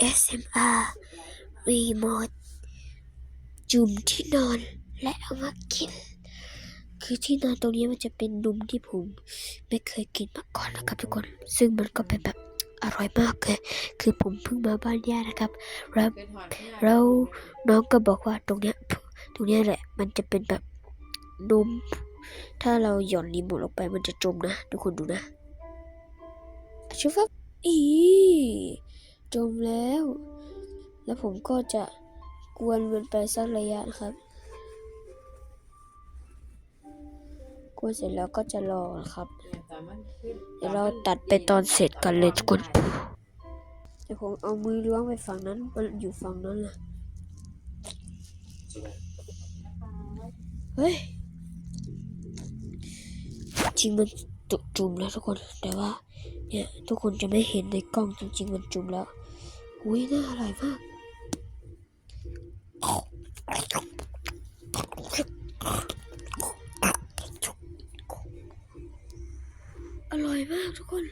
ASMR รีโมทจุ่มที่นอนและเอามากิน คือที่นอนตรงนี้มันจะเป็นนุ่มที่ผมไม่เคยกินมาก่อนนะครับทุกคน ซึ่งมันก็เป็นแบบอร่อยมากเลย คือผมเพิ่งมาบ้านย่านะครับ แล้วแล้วน้องก็บอกว่าตรงเนี้ย ตรงเนี้ยแหละ มันจะเป็นแบบนุ่มถ้าเราหย่อนรีโมทลงไปมันจะจมนะ ทุกคนดูนะชูฟับอี จมแล้ว แล้วผมก็จะกวนมันไปสักระยะนะครับ กวนเสร็จแล้วก็จะรอนะครับ เดี๋ยวเราตัดไปตอนเสร็จกันเลยทุกคนเดี๋ยวผมเอามือล้วงไปฝั่งนั้น มันอยู่ฝั่งนั้นแหละเฮ้ยจริงมัน จุ่มแล้วทุกคนแต่ว่า เนี่ยทุกคนจะไม่เห็นในกล้องจริง ๆ มันจุ่มแล้วอุ้ยน่าอร่อยมากอร่อยมากทุกคน